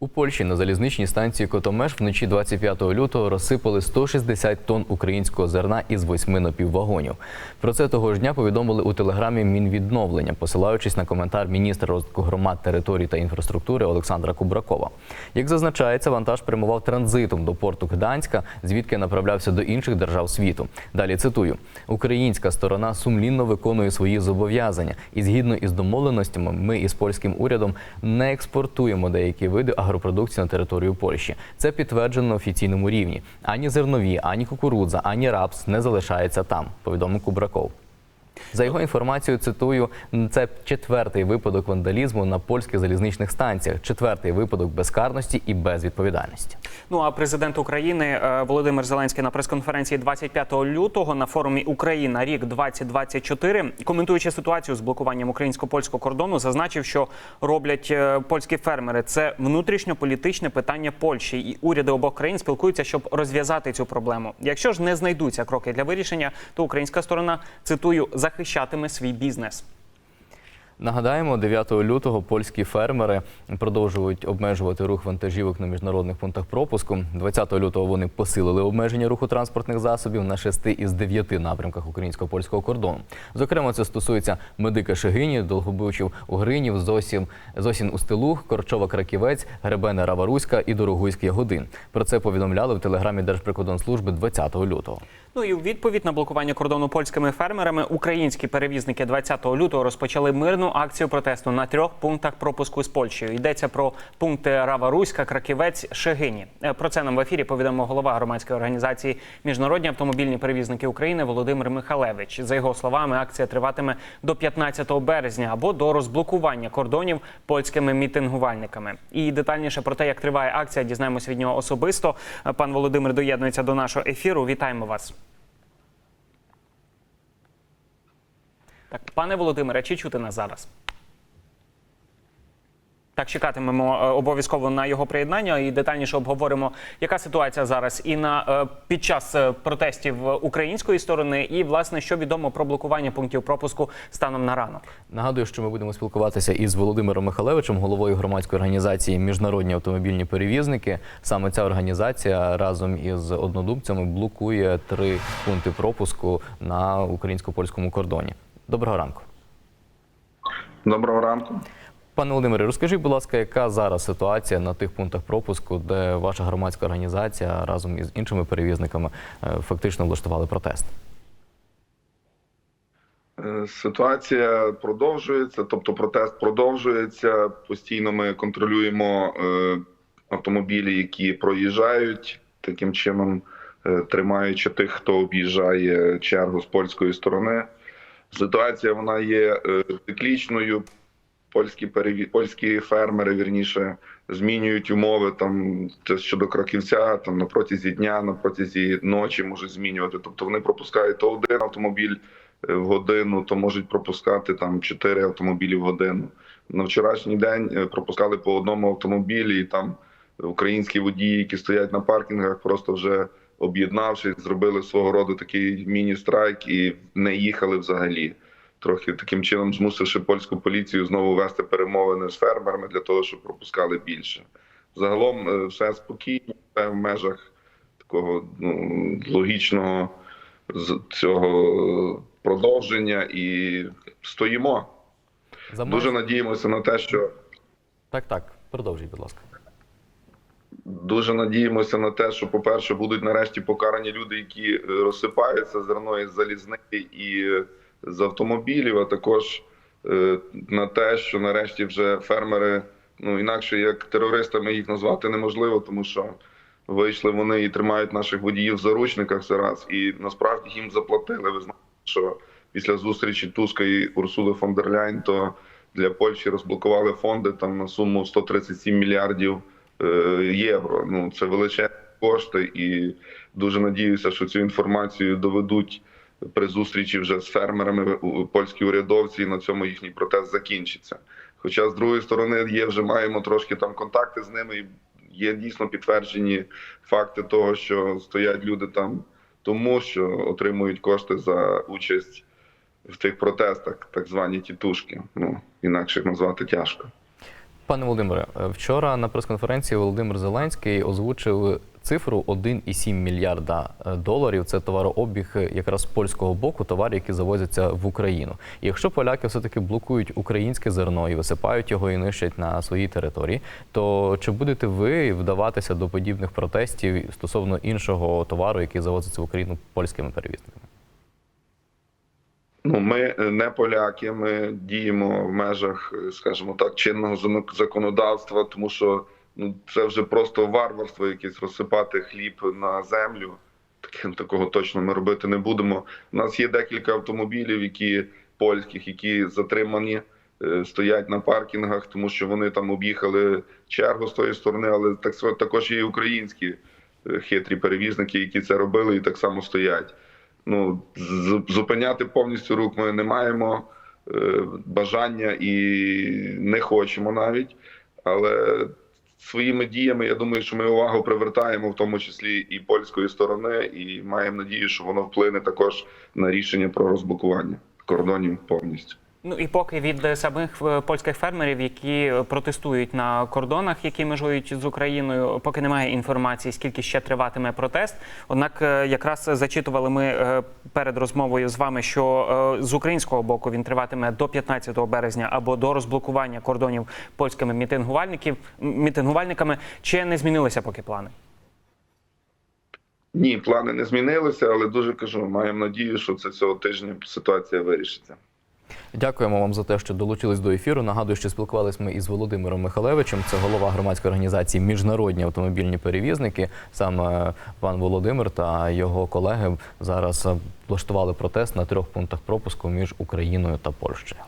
У Польщі на залізничній станції Котомеш вночі 25 лютого розсипали 160 тонн українського зерна із восьми напіввагонів. Про це того ж дня повідомили у телеграмі Мінвідновлення, посилаючись на коментар міністра розвитку громад, територій та інфраструктури Олександра Кубракова. Як зазначається, вантаж прямував транзитом до порту Гданська, звідки направлявся до інших держав світу. Далі цитую: Українська сторона сумлінно виконує свої зобов'язання, і згідно із домовленостями, ми із польським урядом не експортуємо деякі види агропродукції на територію Польщі. Це підтверджено на офіційному рівні. Ані зернові, ані кукурудза, ані рапс не залишається там. Повідомив Кубраков. За його інформацією, цитую, це четвертий випадок вандалізму на польських залізничних станціях, четвертий випадок безкарності і безвідповідальності. Ну а президент України е, Володимир Зеленський на прес-конференції 25 лютого на форумі Україна рік 2024, коментуючи ситуацію з блокуванням українсько-польського кордону, зазначив, що роблять е, польські фермери. Це внутрішньополітичне питання Польщі, і уряди обох країн спілкуються, щоб розв'язати цю проблему. Якщо ж не знайдуться кроки для вирішення, то українська сторона цитую захищатиме свій бізнес. Нагадаємо, 9 лютого польські фермери продовжують обмежувати рух вантажівок на міжнародних пунктах пропуску. 20 лютого вони посилили обмеження руху транспортних засобів на 6 із 9 напрямках українсько-польського кордону. Зокрема, це стосується медика Шегині, Долгобичів Угринів, Зосін, Зосін Устилух, Корчова Краківець, Гребене Раваруська і Дорогуйськ Ягодин. Про це повідомляли в телеграмі Держприкордонслужби 20 лютого. Ну і у відповідь на блокування кордону польськими фермерами українські перевізники 20 лютого розпочали мирну акцію протесту на трьох пунктах пропуску з Польщею. Йдеться про пункти Рава Руська, Краківець, Шегині. Е, Про це нам в ефірі повідомив голова громадської організації Міжнародні автомобільні перевізники України Володимир Михалевич. За його словами, акція триватиме до 15 березня або до розблокування кордонів польськими мітингувальниками. І детальніше про те, як триває акція, дізнаємось від нього особисто. Е, Пан Володимир доєднується до нашого ефіру. Вітаємо вас. Так, пане Володимире, чи чути нас зараз? Так, чекатимемо е, обов'язково на його приєднання і детальніше обговоримо, яка ситуація зараз і на е, під час е, протестів української сторони, і власне що відомо про блокування пунктів пропуску станом на ранок. Нагадую, що ми будемо спілкуватися із Володимиром Михалевичем, головою громадської організації Міжнародні автомобільні перевізники. Саме ця організація разом із однодумцями блокує три пункти пропуску на українсько-польському кордоні. Доброго ранку. Доброго ранку. Пане Володимире, розкажіть, будь ласка, яка зараз ситуація на тих пунктах пропуску, де ваша громадська організація разом із іншими перевізниками е, фактично влаштували протест? Е, Ситуація продовжується, тобто протест продовжується. Постійно ми контролюємо е, автомобілі, які проїжджають, таким чином тримаючи тих, хто об'їжджає чергу з польської сторони. Ситуація вона є е, циклічною. Польські переві... польські фермери вірніше змінюють умови там щодо краківця, там на протязі дня, на протязі ночі можуть змінювати. Тобто вони пропускають то один автомобіль е, в годину, то можуть пропускати там чотири автомобілі в годину. На вчорашній день е, пропускали по одному автомобілі, і там українські водії, які стоять на паркінгах, просто вже об'єднавшись, зробили свого роду такий міні-страйк і не їхали взагалі трохи таким чином змусивши польську поліцію знову вести перемовини з фермерами для того, щоб пропускали більше. Загалом е, все спокійно, все в межах такого ну, логічного цього продовження і стоїмо. За Дуже надіємося на те, що Так, так, продовжуйте, будь ласка. Дуже надіємося на те, що, по-перше, будуть нарешті покарані люди, які е, розсипаються зерно із залізники і е, з автомобілів, а також е, на те, що нарешті вже фермери, ну інакше як терористами їх назвати неможливо, тому що вийшли вони і тримають наших водіїв в заручниках це раз, і насправді їм заплатили. Ви знаєте, що після зустрічі Туска і Урсули фон дер Ляйн, то для Польщі розблокували фонди там на суму 137 мільярдів євро. Ну це величезні кошти, і дуже надіюся, що цю інформацію доведуть при зустрічі вже з фермерами польські урядовці, і на цьому їхній протест закінчиться. Хоча з другої сторони є вже маємо трошки там контакти з ними, і є дійсно підтверджені факти того, що стоять люди там тому, що отримують кошти за участь в тих протестах, так звані тітушки. Ну інакше їх назвати тяжко. Пане Володимире, е, вчора на прес-конференції Володимир Зеленський озвучив цифру 1,7 мільярда е, доларів. Це товарообіг е, якраз з польського боку, товарів, які завозяться в Україну. І якщо поляки все-таки блокують українське зерно і висипають його і нищать на своїй території, то чи будете ви вдаватися до подібних протестів стосовно іншого товару, який завозиться в Україну польськими перевізниками? Ну, ми не поляки, ми діємо в межах, скажімо так, чинного законодавства, тому що ну це вже просто варварство, якесь розсипати хліб на землю. Таке такого точно ми робити не будемо. У нас є декілька автомобілів, які польських, які затримані, е, стоять на паркінгах, тому що вони там об'їхали чергу з тої сторони, але так також є і українські е, хитрі перевізники, які це робили і так само стоять. Ну, зупиняти повністю рук ми не маємо е, бажання і не хочемо навіть. Але своїми діями я думаю, що ми увагу привертаємо, в тому числі і польської сторони, і маємо надію, що воно вплине також на рішення про розблокування кордонів повністю. Ну і поки від самих е, польських фермерів, які протестують на кордонах, які межують з Україною, поки немає інформації, скільки ще триватиме протест. Однак, е, якраз зачитували ми е, перед розмовою з вами, що з українського боку він триватиме до 15 березня або до розблокування кордонів польськими мітингувальників мітингувальниками. Чи не змінилися поки плани? Ні, плани не змінилися, але дуже кажу, маємо надію, що це цього тижня ситуація вирішиться. Дякуємо вам за те, що долучились до ефіру. Нагадую, що спілкувалися ми із Володимиром Михалевичем. Це голова громадської організації Міжнародні автомобільні перевізники. Саме пан Володимир та його колеги зараз влаштували протест на трьох пунктах пропуску між Україною та Польщею.